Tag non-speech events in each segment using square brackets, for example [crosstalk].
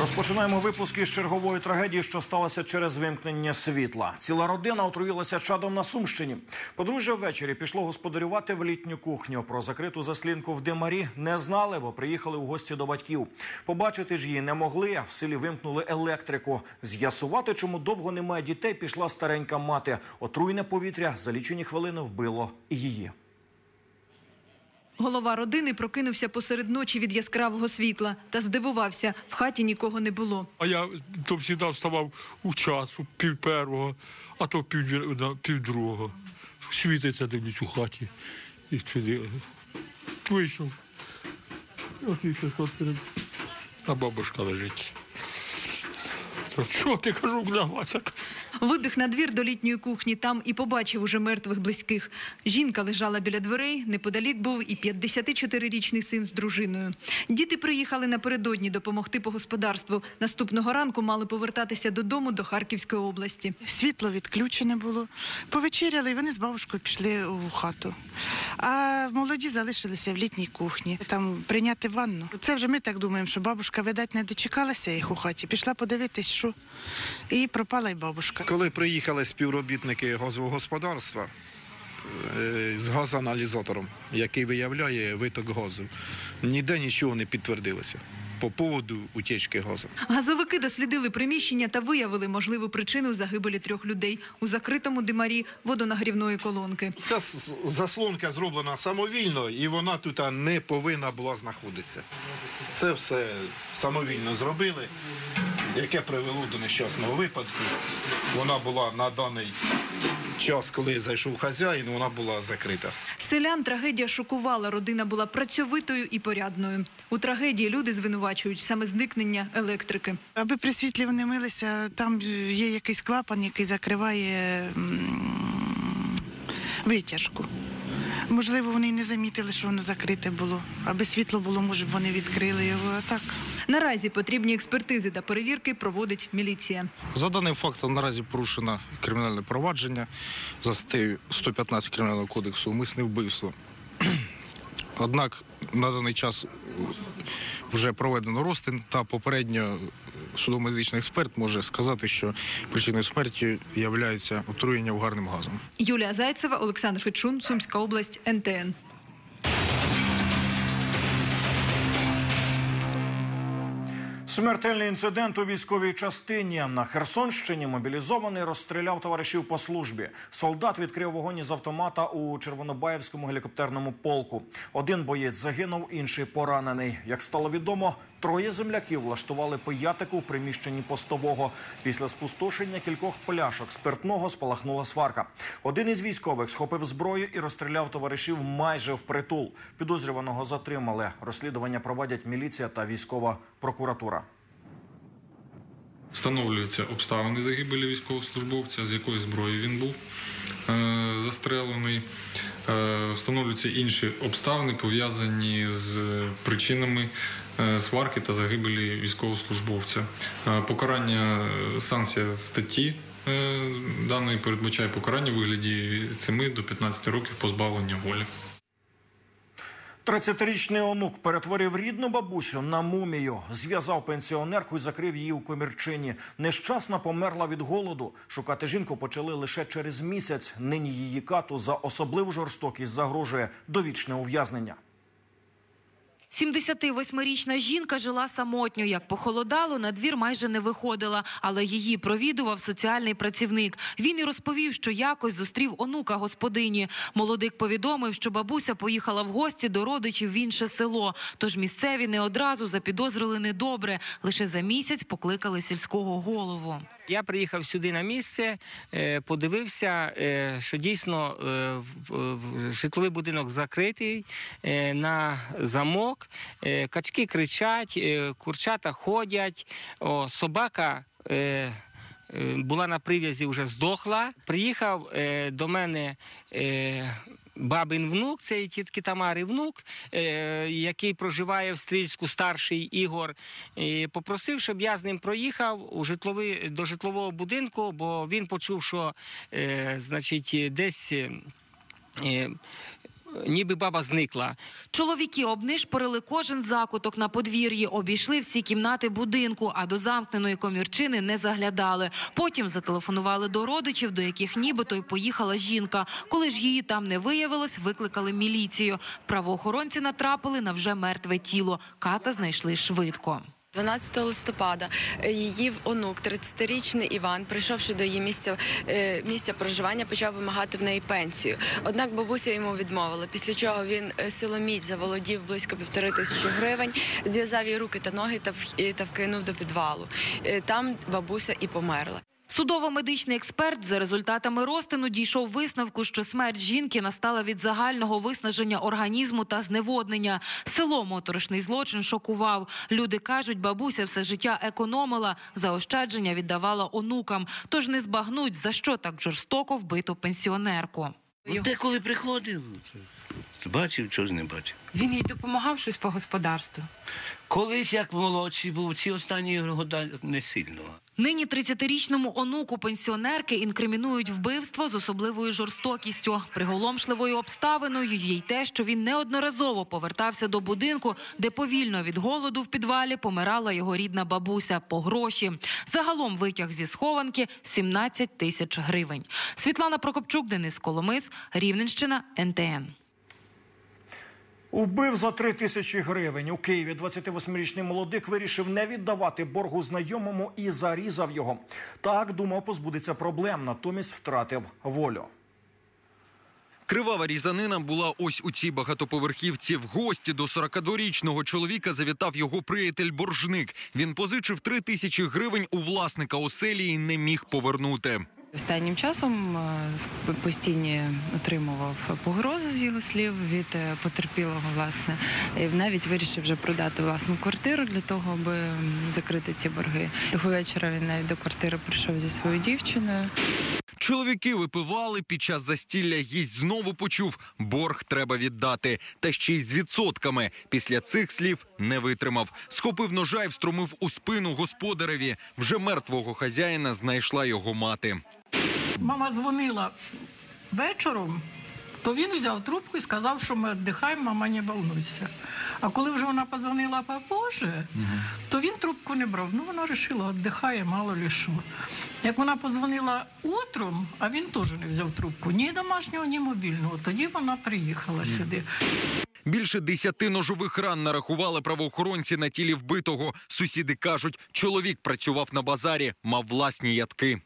Розпочинаємо випуск із чергової трагедії, що сталося через вимкнення світла. Ціла родина отруїлася чадом на Сумщині. Подружжя ввечері пішло господарювати в літню кухню. Про закриту заслінку в димарі не знали, бо приїхали у гості до батьків. Побачити ж її не могли. В селі вимкнули електрику. З'ясувати, чому довго немає дітей, пішла старенька мати. Отруйне повітря за лічені хвилини вбило її. Голова родини прокинувся посеред ночі від яскравого світла та здивувався, в хаті нікого не було. А я то завжди вставав у час, пів первого, а то пів, пів другого. Світиться дивлюсь у хаті. І туди вийшов. А бабушка лежить. Що ти кажу, глявася? Вибіг на двір до літньої кухні, там і побачив уже мертвих близьких. Жінка лежала біля дверей, неподалік був і 54-річний син з дружиною. Діти приїхали напередодні допомогти по господарству. Наступного ранку мали повертатися додому до Харківської області. Світло відключене було. Повечеряли, і вони з бабушкою пішли у хату. А молоді залишилися в літній кухні, там прийняти ванну. Це вже ми так думаємо, що бабушка, видать, не дочекалася їх у хаті. Пішла подивитись, що. І пропала й бабушка. Коли приїхали співробітники газового господарства е, з газоаналізатором, який виявляє виток газу, ніде нічого не підтвердилося по поводу утічки газу. Газовики дослідили приміщення та виявили можливу причину загибелі трьох людей у закритому димарі водонагрівної колонки. Ця заслонка зроблена самовільно і вона тут не повинна була знаходитися. Це все самовільно зробили, яке привело до нещасного випадку. Вона була на даний час, коли зайшов хазяїн, вона була закрита. Селян трагедія шокувала. Родина була працьовитою і порядною. У трагедії люди звинувачують саме зникнення електрики. Аби при світлі вони милися, там є якийсь клапан, який закриває витяжку. Можливо, вони й не замітили, що воно закрите було. Аби світло було, може б вони відкрили його. А так Наразі потрібні експертизи та перевірки проводить міліція. За даним фактом наразі порушено кримінальне провадження за статтею 115 Кримінального кодексу умисне вбивство. Однак на даний час вже проведено розтин та попередньо судово-медичний експерт може сказати, що причиною смерті є отруєння угарним газом. Юлія Зайцева, Олександр Фечун, Сумська область, НТН. Смертельний інцидент у військовій частині на Херсонщині мобілізований розстріляв товаришів по службі. Солдат відкрив вогонь із автомата у Червонобаївському гелікоптерному полку. Один боєць загинув, інший поранений. Як стало відомо, троє земляків влаштували пиятику в приміщенні постового. Після спустошення кількох пляшок спиртного спалахнула сварка. Один із військових схопив зброю і розстріляв товаришів майже впритул. Підозрюваного затримали. Розслідування проводять міліція та військова прокуратура. Встановлюються обставини загибелі військовослужбовця, з якої зброї він був е, застрелений. Е, встановлюються інші обставини, пов'язані з причинами е, сварки та загибелі військовослужбовця. Е, покарання е, санкція статті. е, Даної передбачає покарання у вигляді від 7 до 15 років позбавлення волі. 30-річний онук перетворив рідну бабусю на мумію, зв'язав пенсіонерку і закрив її у комірчині. Нещасна померла від голоду. Шукати жінку почали лише через місяць. Нині її кату за особливу жорстокість загрожує довічне ув'язнення. 78-річна жінка жила самотньо. Як похолодало, на двір майже не виходила, але її провідував соціальний працівник. Він і розповів, що якось зустрів онука господині. Молодик повідомив, що бабуся поїхала в гості до родичів в інше село. Тож місцеві не одразу запідозрили недобре. Лише за місяць покликали сільського голову. Я приїхав сюди на місце, е, подивився, е, що дійсно е, житловий будинок закритий на замок. Качки кричать, курчата ходять, о, собака. Була на прив'язі, вже здохла. Приїхав е, до мене е, бабин внук, це тітки Тамари внук, е, який проживає в Стрільську, старший Ігор, і попросив, щоб я з ним проїхав у житловий, до житлового будинку, бо він почув, що е, значить, десь. Ніби баба зникла. Чоловіки обнишпорили кожен закуток на подвір'ї, обійшли всі кімнати будинку, а до замкненої комірчини не заглядали. Потім зателефонували до родичів, до яких нібито й поїхала жінка. Коли ж її там не виявилось, викликали міліцію. Правоохоронці натрапили на вже мертве тіло. Ката знайшли швидко. 12 листопада е, її онук, 30-річний Іван, прийшовши до її місця, е, місця проживання, почав вимагати в неї пенсію. Однак бабуся йому відмовила, після чого він е, силоміць заволодів близько півтори тисячі гривень, зв'язав їй руки та ноги та вкинув до підвалу. Там бабуся і померла. Судово-медичний експерт за результатами розтину дійшов висновку, що смерть жінки настала від загального виснаження організму та зневоднення. Село моторошний злочин шокував. Люди кажуть, бабуся все життя економила, заощадження віддавала онукам. Тож не збагнуть, за що так жорстоко вбито пенсіонерку. Ну, Те, коли приходив, то бачив, чогось не бачив. Він їй допомагав щось по господарству. Колись, як молодший був, ці останні роки не сильно. Нині 30-річному онуку пенсіонерки інкримінують вбивство з особливою жорстокістю. Приголомшливою обставиною є й те, що він неодноразово повертався до будинку, де повільно від голоду в підвалі помирала його рідна бабуся по гроші. Загалом витяг зі схованки 17 тисяч гривень. Світлана Прокопчук, Денис Коломис, Рівненщина, НТН. Убив за три тисячі гривень. У Києві 28-річний молодик вирішив не віддавати боргу знайомому і зарізав його. Так думав, позбудеться проблем, натомість втратив волю. Кривава різанина була ось у цій багатоповерхівці. В гості до 42-річного чоловіка завітав його приятель боржник. Він позичив три тисячі гривень у власника оселі і не міг повернути. Останнім часом е, постійні отримував погрози з його слів від е, потерпілого, власне. І навіть вирішив вже продати власну квартиру для того, аби закрити ці борги. Того вечора він навіть до квартири прийшов зі своєю дівчиною. Чоловіки випивали під час застілля. Гість знову почув борг треба віддати, та ще й з відсотками. Після цих слів не витримав. Схопив ножа і встромив у спину господареві. Вже мертвого хазяїна знайшла його мати. Мама дзвонила вечором, то він взяв трубку і сказав, що ми віддихаємо, мама не волнуйся. А коли вже вона позвонила попозже, то він трубку не брав. Ну, вона вирішила, віддихає, мало ли що. Як вона позвонила утром, а він теж не взяв трубку, ні домашнього, ні мобільного. Тоді вона приїхала сюди. Більше десяти ножових ран нарахували правоохоронці на тілі вбитого. Сусіди кажуть, чоловік працював на базарі, мав власні ятки.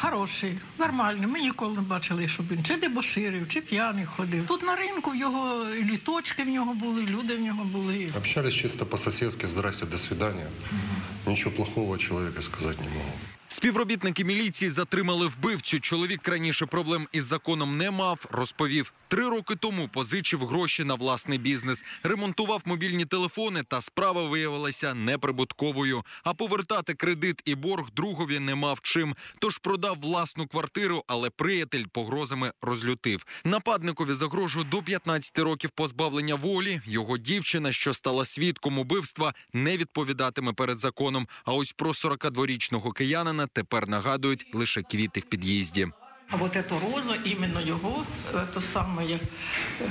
Хороший, нормальний. Ми ніколи не бачили, щоб він чи дебоширив, чи п'яний ходив. Тут на ринку в його літочки в нього були, люди в нього були. Общались чисто по сусідськи здрасте, до свидання. Нічого плохого чоловіка сказати не могу. Співробітники міліції затримали вбивцю. Чоловік раніше проблем із законом не мав. Розповів, три роки тому позичив гроші на власний бізнес, ремонтував мобільні телефони, та справа виявилася неприбутковою. А повертати кредит і борг другові не мав чим. Тож продав власну квартиру, але приятель погрозами розлютив. Нападникові загрожує до 15 років позбавлення волі. Його дівчина, що стала свідком убивства, не відповідатиме перед законом. А ось про 42-річного киянина тепер нагадують лише квіти в під'їзді. А от ця роза, іменно його, е, то саме як е,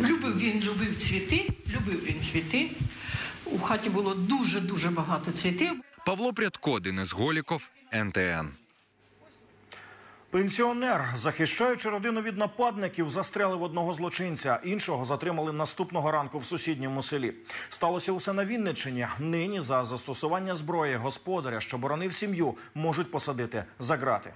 любив він, любив цвіти, любив він цвіти. У хаті було дуже-дуже багато цвітів. Павло Прядко, Денис Голіков, НТН. Пенсіонер, захищаючи родину від нападників, застрелив одного злочинця. Іншого затримали наступного ранку в сусідньому селі. Сталося усе на Вінниччині. Нині за застосування зброї господаря, що боронив сім'ю, можуть посадити за грати.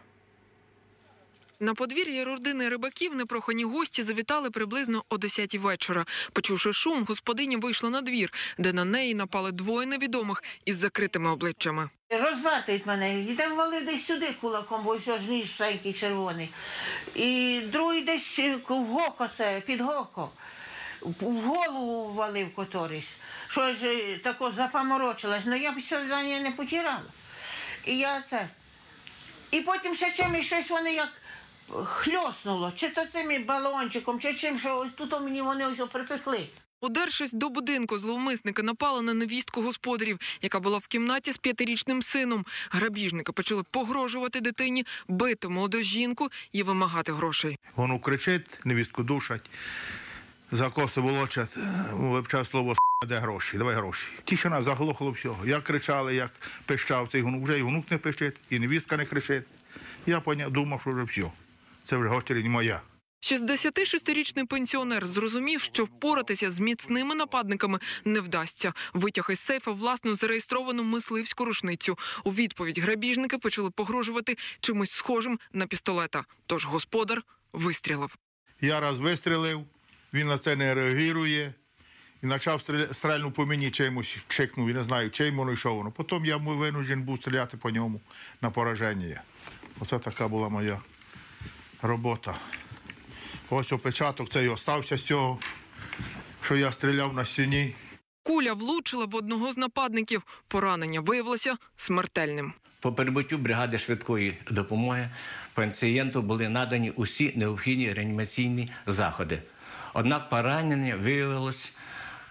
На подвір'я родини рибаків непрохані гості завітали приблизно о 10 вечора. Почувши шум, господиня вийшла на двір, де на неї напали двоє невідомих із закритими обличчями. Розватують мене, і там вали десь сюди кулаком, бо ось ж ніж всенький червоний. І другий десь е, в гоко це, під гоко. В голову валив котрийсь. Що ж е, тако запаморочилась, ну я б сьогодні не потірала. І я це. І потім ще чимось щось вони як хльоснуло, чи то цим балончиком, чи чим, що ось тут мені вони ось припекли. Удершись до будинку, зловмисники напали на невістку господарів, яка була в кімнаті з п'ятирічним сином. Грабіжники почали погрожувати дитині, бити молоду жінку і вимагати грошей. Воно кричить, невістку душать. за коси волочать, е, вивчав слово де гроші, давай гроші. Тишина заглохло всього. Як кричали, як пищав цей гонук, вже і гонук не пищить, і невістка не кричить. Я поняв, думав, що вже все. Це вже гостя не моя. 66-річний пенсіонер зрозумів, що впоратися з міцними нападниками не вдасться. Витяг із сейфа власну зареєстровану мисливську рушницю. У відповідь грабіжники почали погрожувати чимось схожим на пістолета. Тож господар вистрілив. Я раз вистрілив, він на це не реагує. І почав стрельнув по мені чимось, чекнув, я не знаю, чим воно йшов воно. Потім я винужден був стріляти по ньому на пораження. Оце така була моя робота. Ось опечаток цей остався з цього, що я стріляв на стіні. Куля влучила в одного з нападників. Поранення виявилося смертельним. По прибуттю бригади швидкої допомоги пацієнту були надані усі необхідні реанімаційні заходи. Однак поранення виявилось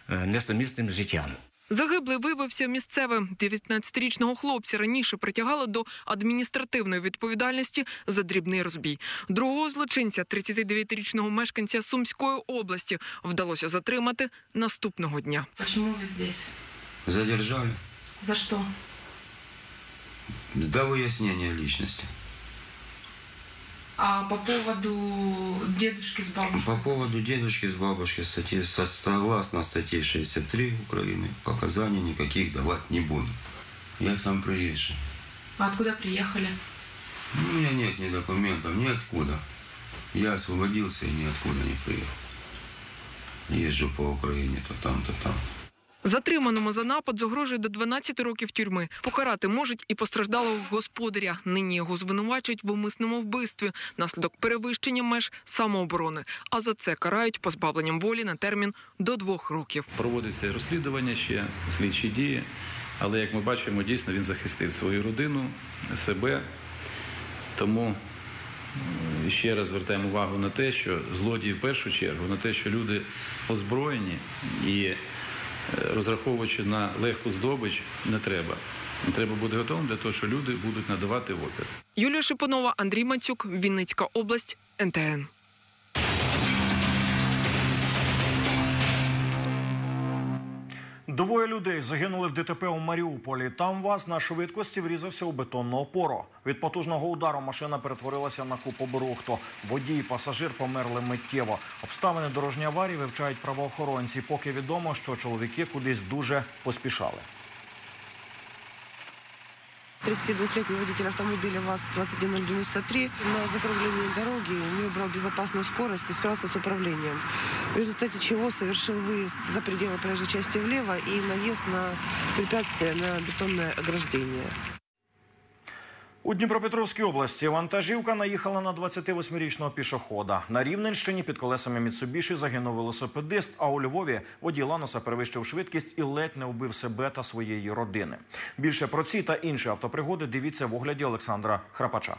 е, несумісним з життям. Загиблий виявився місцевим. 19-річного хлопця раніше притягали до адміністративної відповідальності за дрібний розбій. Другого злочинця, 39-річного мешканця Сумської області, вдалося затримати наступного дня. Чому ви здесь? Задержали За що? до выяснения личности. А по поводу дедушки с бабушкой? По поводу дедушки с бабушкой статьи, со- согласно статье 63 Украины, показаний никаких давать не буду. Я сам приезжий. А откуда приехали? У меня нет ни документов, ни откуда. Я освободился и ниоткуда не приехал. Езжу по Украине, то там, то там. Затриманому за напад загрожує до 12 років тюрми. Покарати можуть і постраждалого господаря. Нині його звинувачують в умисному вбивстві наслідок перевищення меж самооборони. А за це карають позбавленням волі на термін до двох років. Проводиться розслідування ще, слідчі дії. Але як ми бачимо, дійсно він захистив свою родину, себе. Тому ще раз звертаємо увагу на те, що злодії в першу чергу, на те, що люди озброєні і розраховуючи на легку здобич, не треба. Треба бути готовим для того, що люди будуть надавати опір. Юлія Шипонова, Андрій Мацюк, Вінницька область, НТН. Двоє людей загинули в ДТП у Маріуполі. Там ВАЗ на швидкості врізався у бетонну опору. Від потужного удару машина перетворилася на купу брухту. Водій і пасажир померли миттєво. Обставини дорожньої аварії вивчають правоохоронці. Поки відомо, що чоловіки кудись дуже поспішали. 32-летний водитель автомобиля ВАЗ-21093 на закруглении дороги не убрал безопасную скорость, не справился с управлением. В результате чего совершил выезд за пределы проезжей части влево и наезд на препятствие на бетонное ограждение. У Дніпропетровській області вантажівка наїхала на 28-річного пішохода. На Рівненщині під колесами Міцубіші загинув велосипедист, а у Львові водій Ланоса перевищив швидкість і ледь не вбив себе та своєї родини. Більше про ці та інші автопригоди дивіться в огляді Олександра Храпача.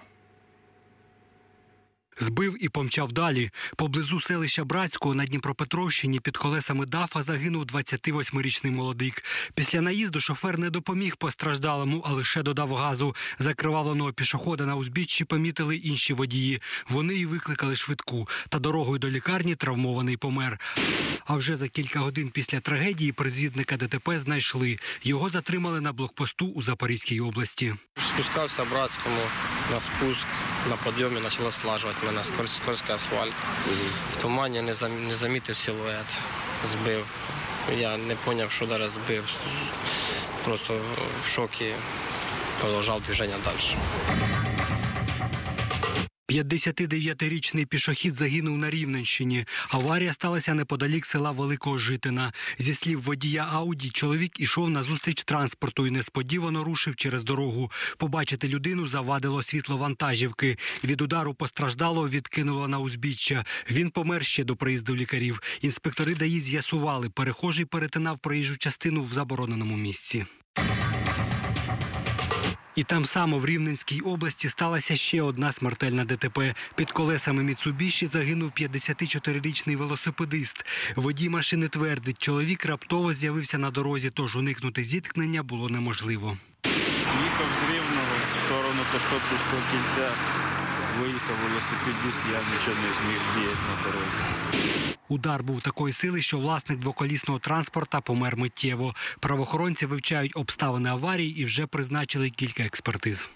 Збив і помчав далі. Поблизу селища Братського на Дніпропетровщині під колесами дафа загинув 28-річний молодик. Після наїзду шофер не допоміг постраждалому, а лише додав газу. Закриваленого пішохода на узбіччі помітили інші водії. Вони й викликали швидку. Та дорогою до лікарні травмований помер. А вже за кілька годин після трагедії призвідника ДТП знайшли. Його затримали на блокпосту у Запорізькій області. Спускався братському на спуск, на підйомі почало слажувати мене скольз- скользкий асфальт. В тумані не, зам- не замітив силует, збив. Я не зрозумів, що зараз збив. Просто в шокі продовжав движення далі. 59-річний пішохід загинув на Рівненщині. Аварія сталася неподалік села Великого Житина. Зі слів водія Ауді, чоловік ішов на зустріч транспорту і несподівано рушив через дорогу. Побачити людину завадило світло вантажівки. Від удару постраждалого відкинуло на узбіччя. Він помер ще до приїзду лікарів. Інспектори ДАІ з'ясували, перехожий перетинав проїжджу частину в забороненому місці. І там само в Рівненській області сталася ще одна смертельна ДТП. Під колесами Міцубіші загинув 54-річний велосипедист. Водій машини твердить, чоловік раптово з'явився на дорозі, тож уникнути зіткнення було неможливо. Їхав з Рівного в сторону Костопільського кільця. Виїхав велосипедист, я нічого не зміг діяти на дорозі. Удар був такої сили, що власник двоколісного транспорта помер миттєво. Правоохоронці вивчають обставини аварії і вже призначили кілька експертиз.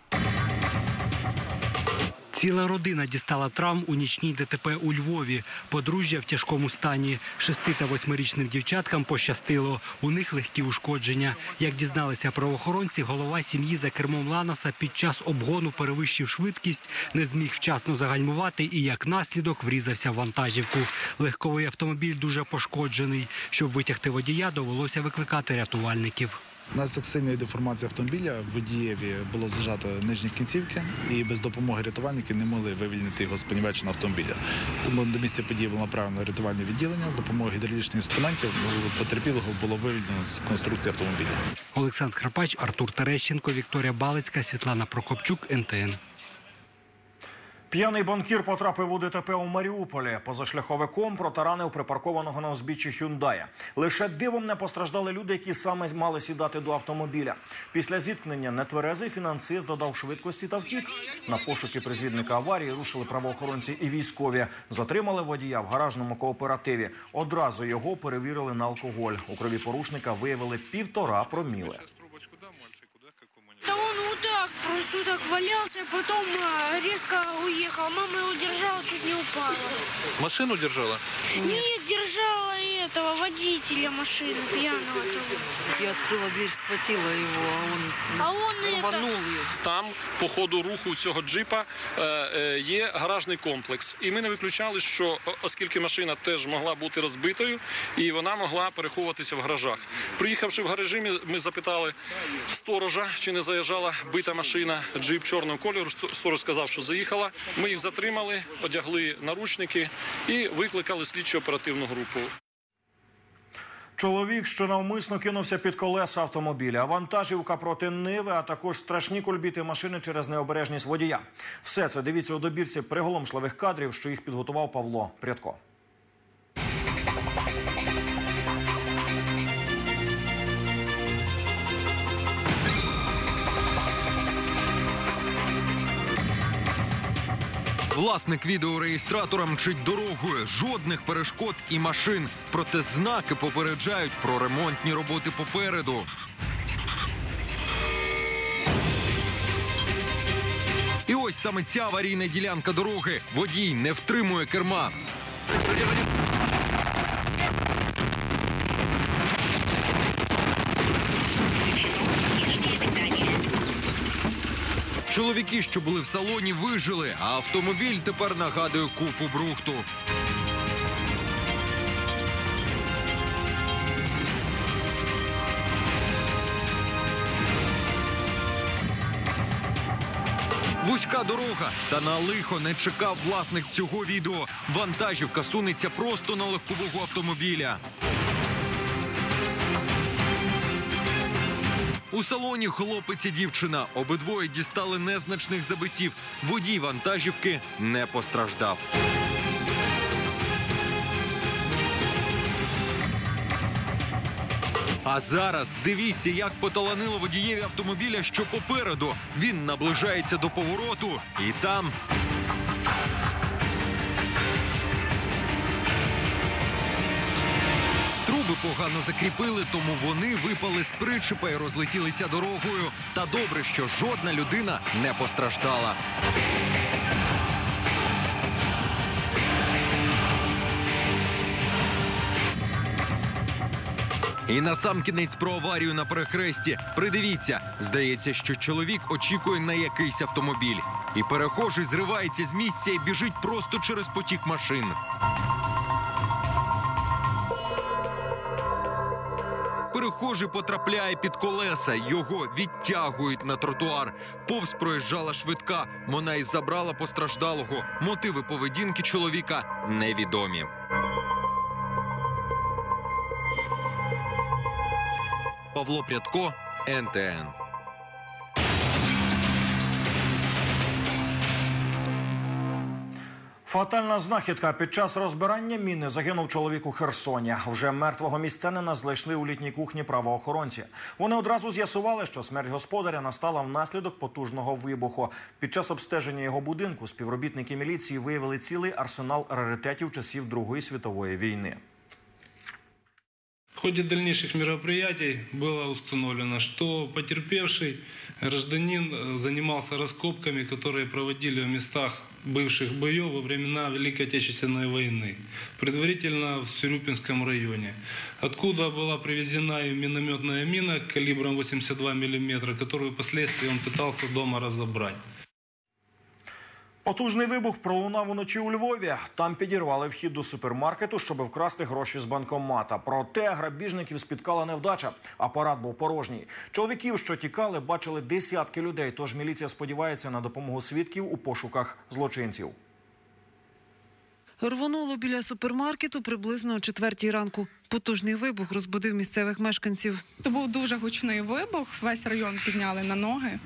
Ціла родина дістала травм у нічній ДТП у Львові. Подружжя в тяжкому стані. Шести та восьмирічним дівчаткам пощастило. У них легкі ушкодження. Як дізналися правоохоронці, голова сім'ї за кермом Ланоса під час обгону перевищив швидкість, не зміг вчасно загальмувати і як наслідок врізався в вантажівку. Легковий автомобіль дуже пошкоджений. Щоб витягти водія, довелося викликати рятувальників. Внаслідок сильної деформації автомобіля водієві було зажато нижні кінцівки, і без допомоги рятувальників не могли вивільнити його з понівеченого автомобіля. Тому до місця події було направлено рятувальне відділення з допомогою гідравлічних інструментів потерпілого було вивільнено з конструкції автомобіля. Олександр Крапач, Артур Терещенко, Вікторія Балицька, Світлана Прокопчук, НТН. П'яний банкір потрапив у ДТП у Маріуполі. Позашляховиком протаранив припаркованого на узбіччі Хюндая. Лише дивом не постраждали люди, які саме мали сідати до автомобіля. Після зіткнення нетверезий фінансист додав швидкості та втік. На пошуки призвідника аварії рушили правоохоронці і військові. Затримали водія в гаражному кооперативі. Одразу його перевірили на алкоголь. У крові порушника виявили півтора проміли. Да он вот так, просто так валялся, потом резко уехал. Мама его держала, чуть не упала. Машину держала? Нет, держала этого водителя машины, пьяного того. Я открыла дверь, схватила его, а он, А он рванул это... ее. Там по ходу руху цього джипа е, е, є гаражний комплекс, і ми не виключали, що о- оскільки машина теж могла бути розбитою, і вона могла переховуватися в гаражах. Приїхавши в гаражі, ми- ми запитали сторожа, чи не заїжджала бита машина джип чорного кольору. Сто- Сторож сказав, що заїхала. Ми їх затримали, одягли наручники і викликали слідчо оперативну групу. Чоловік, що навмисно кинувся під колеса автомобіля, вантажівка проти Ниви, а також страшні кульбіти машини через необережність водія. Все це дивіться у добірці приголомшливих кадрів, що їх підготував Павло Прядко. Власник відеореєстратора мчить дорогою, жодних перешкод і машин. Проте знаки попереджають про ремонтні роботи попереду. І ось саме ця аварійна ділянка дороги. Водій не втримує керма. Чоловіки, що були в салоні, вижили, а автомобіль тепер нагадує купу брухту. Вузька дорога, та на лихо не чекав власник цього відео. Вантажівка сунеться просто на легкового автомобіля. Салоні хлопець і дівчина. Обидвоє дістали незначних забиттів. Водій вантажівки не постраждав. А зараз дивіться, як поталанило водієві автомобіля, що попереду. Він наближається до повороту, і там. Труби погано закріпили, тому вони випали з причепа і розлетілися дорогою. Та добре, що жодна людина не постраждала. І на сам кінець про аварію на перехресті. Придивіться, здається, що чоловік очікує на якийсь автомобіль. І перехожий зривається з місця і біжить просто через потік машин. Перехожий потрапляє під колеса, його відтягують на тротуар. Повз проїжджала швидка. Вона й забрала постраждалого. Мотиви поведінки чоловіка невідомі. Павло Прядко, НТН. Фатальна знахідка під час розбирання міни загинув чоловік у Херсоні. Вже мертвого містянина знайшли у літній кухні правоохоронці. Вони одразу з'ясували, що смерть господаря настала внаслідок потужного вибуху. Під час обстеження його будинку співробітники міліції виявили цілий арсенал раритетів часів Другої світової війни. В ходе дальнейших мероприятий было установлено, что потерпевший гражданин э, занимался раскопками, которые проводили в местах Бывших боев во времена Великой Отечественной войны, предварительно в Сюрюпинском районе, откуда была привезена и минометная мина калибром 82 мм, которую впоследствии он пытался дома разобрать. Потужний вибух пролунав уночі у Львові. Там підірвали вхід до супермаркету, щоб вкрасти гроші з банкомата. Проте грабіжників спіткала невдача. Апарат був порожній. Чоловіків, що тікали, бачили десятки людей. Тож міліція сподівається на допомогу свідків у пошуках злочинців. Рвонуло біля супермаркету приблизно о четвертій ранку. Потужний вибух розбудив місцевих мешканців. То був дуже гучний вибух, весь район підняли на ноги.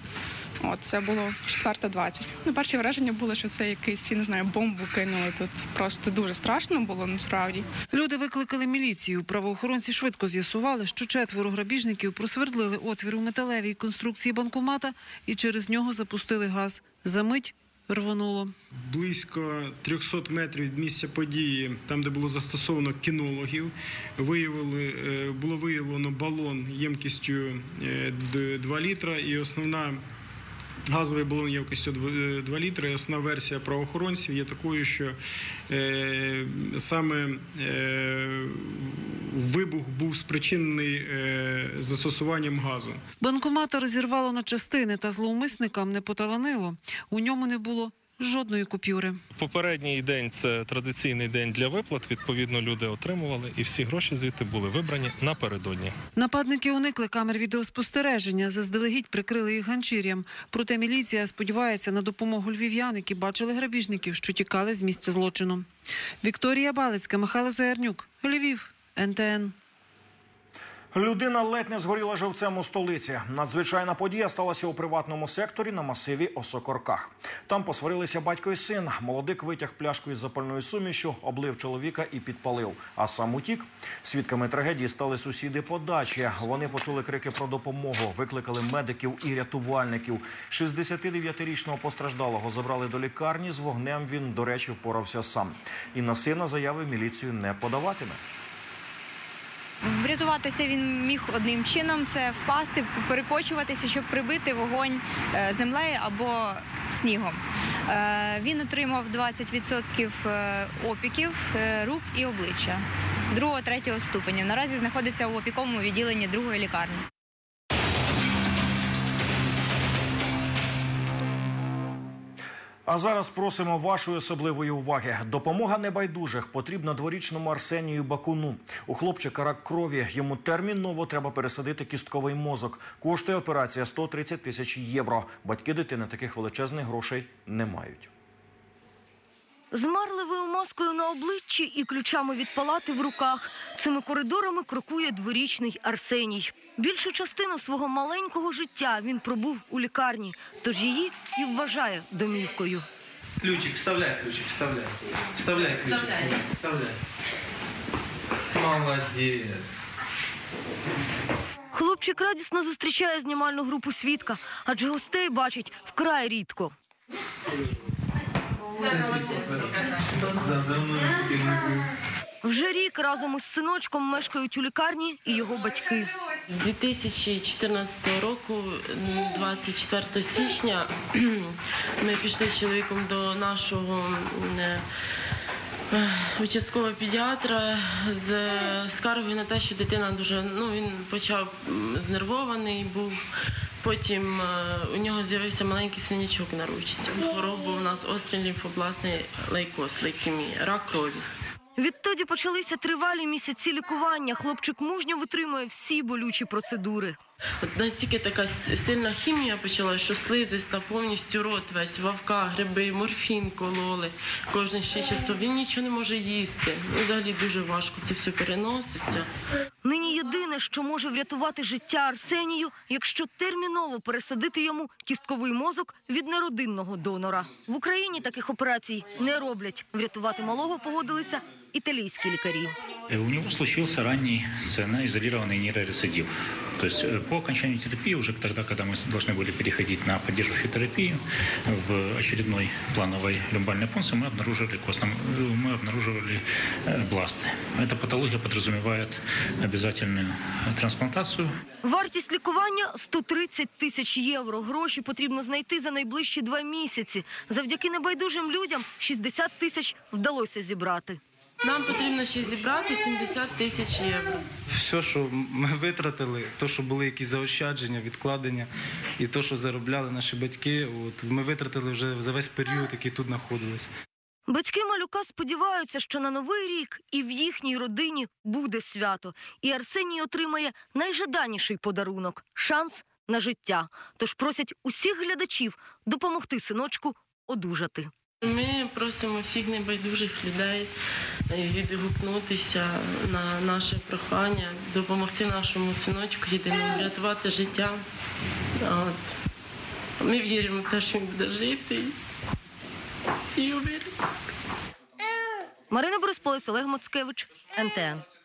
От це було 4.20. Ну, перші враження було, що це якийсь, я не знаю, бомбу кинули. Тут просто дуже страшно було насправді. Люди викликали міліцію. Правоохоронці швидко з'ясували, що четверо грабіжників просвердлили отвір у металевій конструкції банкомата і через нього запустили газ. Замить рвонуло. Близько 300 метрів від місця події, там де було застосовано кінологів, виявили е, було виявлено балон ємкістю е, 2 літра, і основна газовий балон ємкістю 2 літри. І основна версія правоохоронців є такою, що е, саме е, вибух був спричинений е, застосуванням газу. Банкомата розірвало на частини, та зловмисникам не поталанило. У ньому не було жодної купюри. Попередній день це традиційний день для виплат. Відповідно, люди отримували, і всі гроші звідти були вибрані напередодні. Нападники уникли камер відеоспостереження, заздалегідь прикрили їх ганчір'ям. Проте міліція сподівається на допомогу львів'ян, які бачили грабіжників, що тікали з місця злочину. Вікторія Балицька, Михайло Зоярнюк, Львів, НТН. Людина ледь не згоріла живцем у столиці. Надзвичайна подія сталася у приватному секторі на масиві Осокорках. Там посварилися батько і син. Молодик витяг пляшку із запальною сумішю, облив чоловіка і підпалив. А сам утік. Свідками трагедії стали сусіди по дачі. Вони почули крики про допомогу, викликали медиків і рятувальників. 69-річного постраждалого забрали до лікарні. З вогнем він, до речі, впорався сам. І на сина заяви міліцію не подаватиме. Врятуватися він міг одним чином це впасти, перекочуватися, щоб прибити вогонь е, землею або снігом. Е, Він отримав 20% е, опіків рук і обличчя другого, третього ступеня. Наразі знаходиться в опіковому відділенні другої лікарні. А зараз просимо вашої особливої уваги. Допомога небайдужих потрібна дворічному Арсенію Бакуну. У хлопчика рак крові. Йому терміново треба пересадити кістковий мозок. Коштує операція 130 тисяч євро. Батьки дитини таких величезних грошей не мають. З марливою маскою на обличчі і ключами від палати в руках цими коридорами крокує дворічний Арсеній. Більшу частину свого маленького життя він пробув у лікарні, тож її і вважає домівкою. Ключик, вставляй ключик, вставляй. Вставляй ключик, сюда, вставляй. Молодець. Хлопчик радісно зустрічає знімальну групу свідка, адже гостей бачить вкрай рідко. Вже рік разом із синочком мешкають у лікарні і його батьки. 2014 року, 24 січня, [clears throat] ми пішли з чоловіком до нашого е, е, участкового педіатра з скаргою на те, що дитина дуже ну він почав знервований був. Потім е, у нього з'явився маленький синячок на ручці. Хвороба у нас острий лімфобласний лейкоз, лейкемія, рак крові. Відтоді почалися тривалі місяці лікування. Хлопчик мужньо витримує всі болючі процедури. От настільки така с- сильна хімія почалася, що слизиста повністю рот весь, вавка, гриби, морфін кололи. Кожних 6 часов він нічого не може їсти. Ну, Взагалі дуже важко це все переноситься. Нині єдине, що може врятувати життя Арсенію, якщо терміново пересадити йому кістковий мозок від неродинного донора. В Україні таких операцій не роблять. Врятувати малого погодилися італійські лікарі. Э, У него случился ранний сценоизолированный нейрорецидив. То есть э, по окончанию терапии, уже тогда, когда мы с- должны были переходить на поддерживающую терапию, в очередной плановой люмбальной пункции мы обнаружили костном, э, мы обнаруживали э, бласты. Эта патология подразумевает обязательную э, трансплантацию Вартість лікування 130 тисяч євро. Гроші потрібно знайти за найближчі два місяці. Завдяки небайдужим людям 60 тисяч вдалося зібрати. Нам потрібно ще зібрати 70 тисяч євро. Все, що ми витратили, то, що були якісь заощадження, відкладення, і то, що заробляли наші батьки, от, ми витратили вже за весь період, який тут знаходилися. Батьки малюка сподіваються, що на новий рік і в їхній родині буде свято, і Арсеній отримає найжаданіший подарунок шанс на життя. Тож просять усіх глядачів допомогти синочку одужати. Ми просимо всіх небайдужих людей е, відгукнутися на наше прохання, допомогти нашому синочку єдиному, врятувати життя. От. Ми віримо в те, що він буде жити. І віримо. Марина Борисполис, Олег Моцкевич, НТН.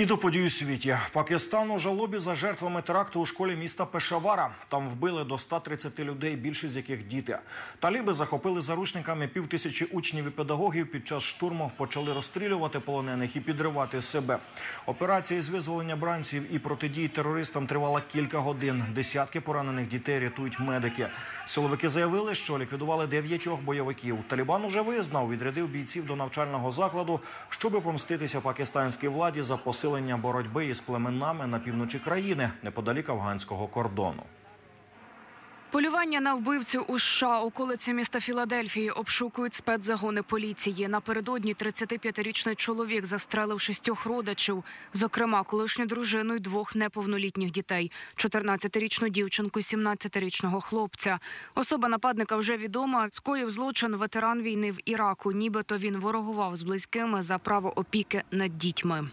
І до подій у світі. Пакистан у жалобі за жертвами теракту у школі міста Пешавара. Там вбили до 130 людей, більшість з яких діти. Таліби захопили заручниками півтисячі учнів і педагогів. Під час штурму почали розстрілювати полонених і підривати себе. Операція з визволення бранців і протидії терористам тривала кілька годин. Десятки поранених дітей рятують медики. Силовики заявили, що ліквідували дев'ятьох бойовиків. Талібан уже визнав, відрядив бійців до навчального закладу, щоби помститися пакистанській владі за посилення боротьби із племенами на півночі країни неподалік афганського кордону. Полювання на вбивцю у США околиці міста Філадельфії обшукують спецзагони поліції. Напередодні 35-річний чоловік застрелив шістьох родичів, зокрема колишню дружину й двох неповнолітніх дітей: 14-річну дівчинку, 17-річного хлопця. Особа нападника вже відома. Скоїв злочин ветеран війни в Іраку. Нібито він ворогував з близькими за право опіки над дітьми.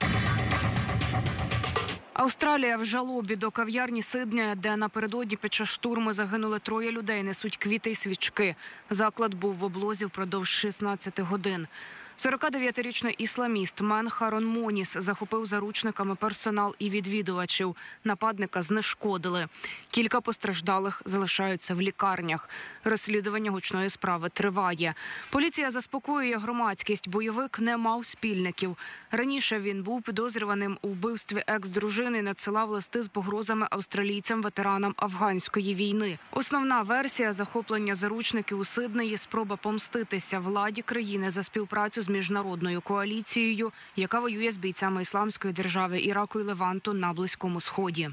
Австралія в жалобі до кав'ярні Сидня, де напередодні під час штурму загинули троє людей, несуть квіти й свічки. Заклад був в облозі впродовж 16 годин. 49-річний ісламіст Мен Харон Моніс захопив заручниками персонал і відвідувачів. Нападника знешкодили. Кілька постраждалих залишаються в лікарнях. Розслідування гучної справи триває. Поліція заспокоює громадськість. Бойовик не мав спільників. Раніше він був підозрюваним у вбивстві екс-дружини. і Надсилав листи з погрозами австралійцям, ветеранам афганської війни. Основна версія захоплення заручників у Сиднеї – спроба помститися владі країни за співпрацю з міжнародною коаліцією, яка воює з бійцями ісламської держави Іраку і Леванту на близькому сході.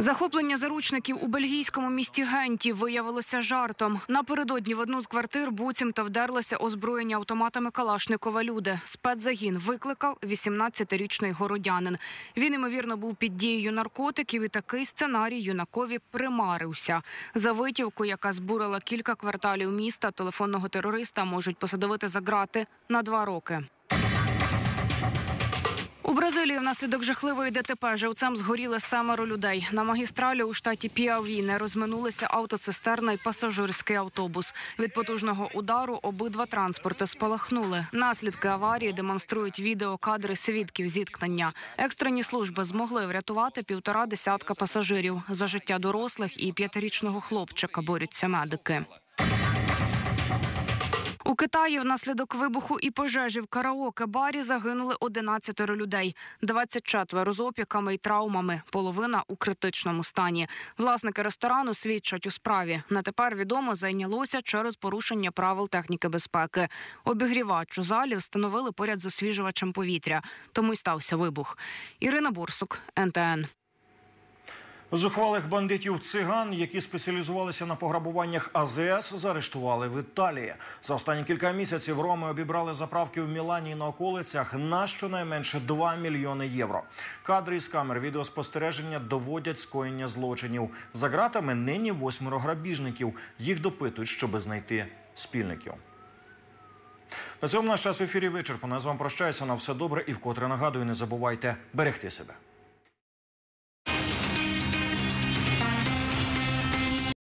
Захоплення заручників у бельгійському місті Генті виявилося жартом. Напередодні в одну з квартир буцімто вдерлися озброєні автоматами Калашникова люди. Спецзагін викликав 18-річний городянин. Він ймовірно був під дією наркотиків, і такий сценарій юнакові примарився. За витівку, яка збурила кілька кварталів міста, телефонного терориста можуть посадовити за грати на два роки. У Бразилії внаслідок жахливої ДТП живцем згоріли семеро людей. На магістралі у штаті Піаві не розминулися автоцистерна й пасажирський автобус. Від потужного удару обидва транспорти спалахнули. Наслідки аварії демонструють відеокадри свідків зіткнення. Екстрені служби змогли врятувати півтора десятка пасажирів. За життя дорослих і п'ятирічного хлопчика борються медики. У Китаї внаслідок вибуху і пожежі в караоке-барі загинули 11 людей, 24 з опіками і травмами, половина у критичному стані. Власники ресторану свідчать у справі. На тепер відомо зайнялося через порушення правил техніки безпеки. Обігрівач у залі встановили поряд з освіжувачем повітря, тому й стався вибух. Ірина Бурсук, НТН. Зухвалих бандитів циган, які спеціалізувалися на пограбуваннях АЗС, заарештували в Італії. За останні кілька місяців роми обібрали заправки в Мілані і на околицях на щонайменше 2 мільйони євро. Кадри із камер відеоспостереження доводять скоєння злочинів. За ґратами нині восьмеро грабіжників. Їх допитують, щоби знайти спільників. На цьому наш час в ефірі вичерпано. Я з вами прощаюся на все добре і вкотре нагадую, не забувайте берегти себе.